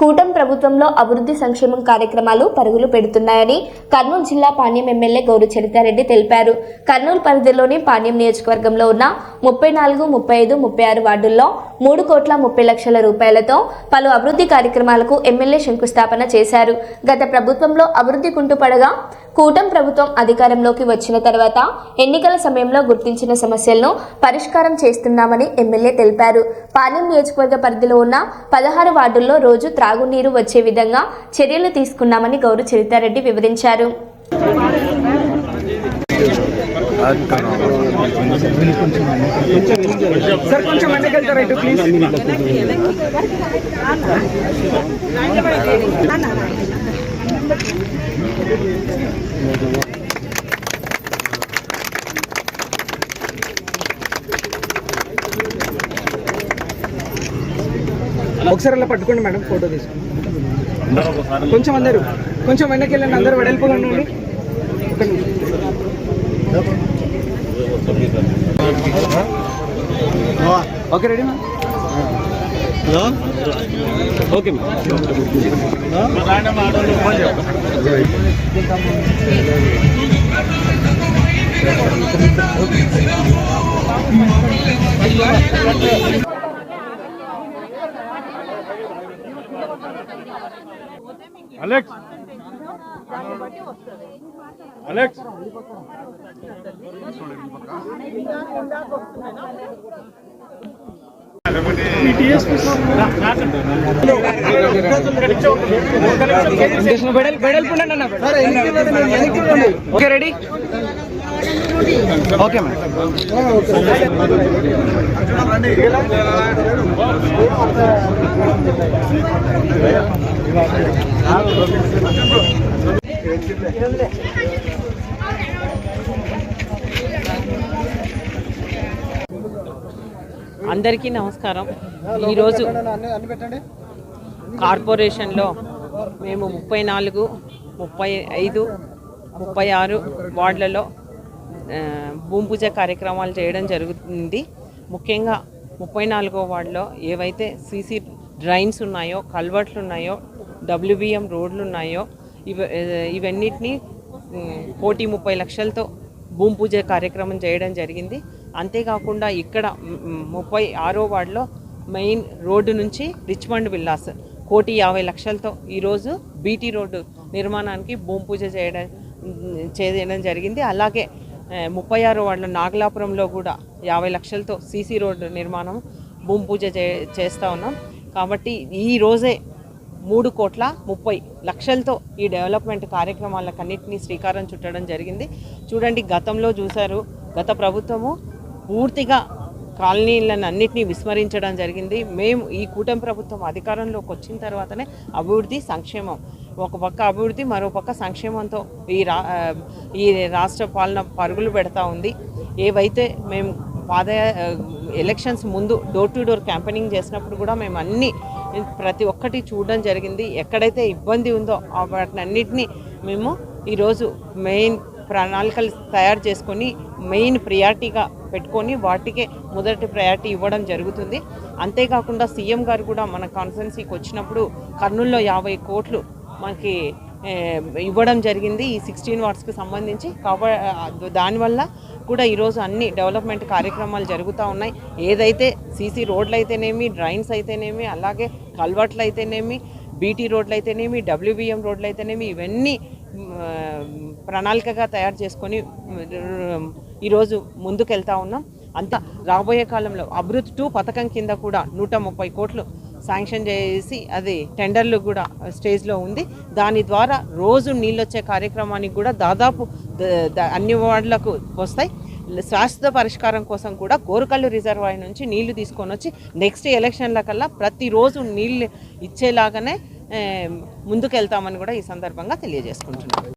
కూటమి ప్రభుత్వంలో అభివృద్ధి సంక్షేమం కార్యక్రమాలు పరుగులు పెడుతున్నాయని కర్నూలు జిల్లా పాణ్యం ఎమ్మెల్యే గౌరు చరితారెడ్డి తెలిపారు. కర్నూలు పరిధిలోని పాణ్యం నియోజకవర్గంలో ఉన్న ముప్పై నాలుగు ముప్పై ఐదు ముప్పై ఆరు వార్డుల్లో మూడు కోట్ల ముప్పై లక్షల రూపాయలతో పలు అభివృద్ధి కార్యక్రమాలకు ఎమ్మెల్యే శంకుస్థాపన చేశారు. గత ప్రభుత్వంలో అభివృద్ధి కుంటుపడగా కూటమి ప్రభుత్వం అధికారంలోకి వచ్చిన తర్వాత ఎన్నికల సమయంలో గుర్తించిన సమస్యలను పరిష్కారం చేస్తున్నామని ఎమ్మెల్యే తెలిపారు. పాలెం నియోజకవర్గ పరిధిలో ఉన్న పదహారు వార్డుల్లో రోజు తాగునీరు వచ్చే విధంగా చర్యలు తీసుకున్నామని గౌరు చరితారెడ్డి వివరించారు. సార్ కొంచెం వెనక్కి ఇటు ప్లీజ్ ఒకసారి అలా పట్టుకోండి మేడం ఫోటో తీసుకోండి. కొంచెం అందరు కొంచెం వెనక్కి వెళ్ళండి అందరు నిమిషం. Okay ready ma'am okay ma'am Alex. Alex. వెడల్ వెడల్పు ఓకే రెడీ ఓకే మేడం అందరికీ నమస్కారం. ఈరోజు కార్పొరేషన్లో మేము ముప్పై నాలుగు ముప్పై ఐదు ముప్పై ఆరు వార్డులలో ఆ, భూమి పూజ కార్యక్రమాలు చేయడం జరుగుతుంది. ముఖ్యంగా ముప్పై నాలుగో వార్డులో ఏవైతే సీసీ డ్రైన్స్ ఉన్నాయో కల్వర్ట్లు ఉన్నాయో డబ్ల్యూబిఎం రోడ్లు ఉన్నాయో ఇవ ఇవన్నిటినీ కోటి ముప్పై లక్షలతో భూమి పూజ కార్యక్రమం చేయడం జరిగింది. అంతేకాకుండా ఇక్కడ ముప్పై ఆరో వార్డులో మెయిన్ రోడ్డు నుంచి రిచ్మండ్ విల్లాస్ కోటి యాభై లక్షలతో ఈరోజు బీటీ రోడ్డు నిర్మాణానికి భూమి పూజ చేయడం చేయడం జరిగింది. అలాగే ముప్పై ఆరు వాళ్ళ నాగలాపురంలో కూడా యాభై లక్షలతో సీసీ రోడ్డు నిర్మాణం భూమి పూజ చే చేస్తూ ఉన్నాం. కాబట్టి ఈ రోజే మూడు కోట్ల ముప్పై లక్షలతో ఈ డెవలప్మెంట్ కార్యక్రమాలకన్నింటినీ శ్రీకారం చుట్టడం జరిగింది. చూడండి గతంలో చూశారు గత ప్రభుత్వము పూర్తిగా కాలనీలను అన్నింటినీ విస్మరించడం జరిగింది. మేము ఈ కూటమి ప్రభుత్వం అధికారంలోకి వచ్చిన తర్వాతనే అభివృద్ధి సంక్షేమం ఒక పక్క అభివృద్ధి మరో పక్క సంక్షేమంతో ఈ రా ఈ రాష్ట్ర పాలన పరుగులు పెడతా ఉంది. ఏవైతే మేము పాద ఎలక్షన్స్ ముందు డోర్ టు డోర్ క్యాంపెయినింగ్ చేసినప్పుడు కూడా మేము అన్ని ప్రతి ఒక్కటి చూడడం జరిగింది. ఎక్కడైతే ఇబ్బంది ఉందో వాటిని అన్నిటినీ మేము ఈరోజు మెయిన్ ప్రణాళికలు తయారు చేసుకొని మెయిన్ ప్రియారిటీగా పెట్టుకొని వాటికే మొదటి ప్రయారిటీ ఇవ్వడం జరుగుతుంది. అంతేకాకుండా సీఎం గారు కూడా మన కాన్స్టిట్యున్సీకి వచ్చినప్పుడు కర్నూలులో యాభై కోట్లు మనకి ఇవ్వడం జరిగింది ఈ సిక్స్టీన్ వార్డ్స్కి సంబంధించి. కాబ దానివల్ల కూడా ఈరోజు అన్ని డెవలప్మెంట్ కార్యక్రమాలు జరుగుతూ ఉన్నాయి. ఏదైతే సీసీ రోడ్లు అయితేనేమి డ్రైన్స్ అయితేనేమి అలాగే కల్వర్ట్లు అయితేనేమి బీటీ రోడ్లు అయితేనేమి డబ్ల్యూబిఎం రోడ్లు అయితేనేమి ఇవన్నీ ప్రణాళికగా తయారు చేసుకొని ఈరోజు ముందుకెళ్తా ఉన్నాం. అంతా రాబోయే కాలంలో అభివృద్ధి టూ పథకం కింద కూడా నూట ముప్పై కోట్లు శాంక్షన్ చేసి అది టెండర్లు కూడా స్టేజ్లో ఉంది. దాని ద్వారా రోజు నీళ్ళు వచ్చే కార్యక్రమానికి కూడా దాదాపు అన్ని వార్డులకు వస్తాయి. శాశ్వత పరిష్కారం కోసం కూడా కోరుకల్లు రిజర్వాయర్ నుంచి నీళ్ళు తీసుకొని వచ్చి నెక్స్ట్ ఎలక్షన్ల కల్లా ప్రతిరోజు నీళ్ళు ఇచ్చేలాగానే ముందుకెళ్తామని కూడా ఈ సందర్భంగా తెలియజేసుకుంటున్నాను